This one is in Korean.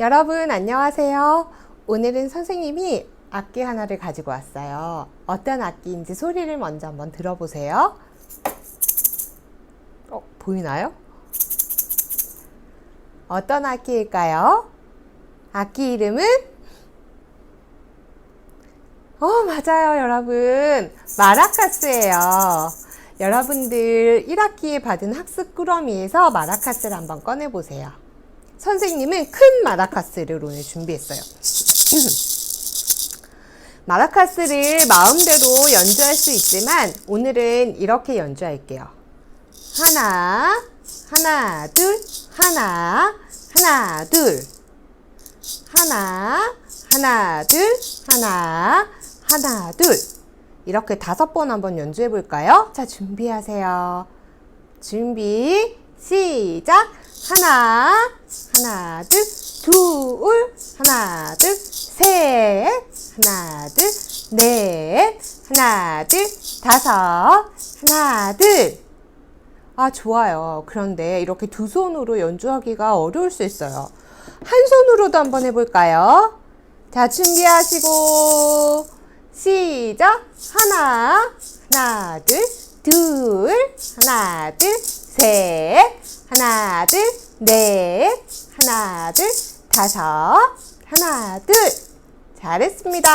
여러분 안녕하세요. 오늘은 선생님이 악기 하나를 가지고 왔어요. 어떤 악기인지 소리를 먼저 한번 들어보세요. 어, 보이나요? 어떤 악기일까요? 악기 이름은? 어, 맞아요, 여러분. 마라카스예요. 여러분들 1학기에 받은 학습 꾸러미에서 마라카스를 한번 꺼내보세요. 선생님은 큰 마라카스를 오늘 준비했어요. 마라카스를 마음대로 연주할 수 있지만 오늘은 이렇게 연주할게요. 하나, 하나, 둘, 하나, 하나, 둘. 하나, 하나, 둘, 하나, 하나, 둘. 이렇게 다섯 번 한번 연주해 볼까요? 자, 준비하세요. 준비, 시작. 하나, 하나, 둘, 둘, 하나, 둘, 셋, 하나, 둘, 넷, 하나, 둘, 다섯, 하나, 둘. 아, 좋아요. 그런데 이렇게 두 손으로 연주하기가 어려울 수 있어요. 한 손으로도 한번 해볼까요? 자, 준비하시고, 시작! 하나, 하나, 둘, 둘, 하나, 둘, 셋, 하나, 둘, 넷, 하나, 둘, 다섯, 하나, 둘. 잘했습니다.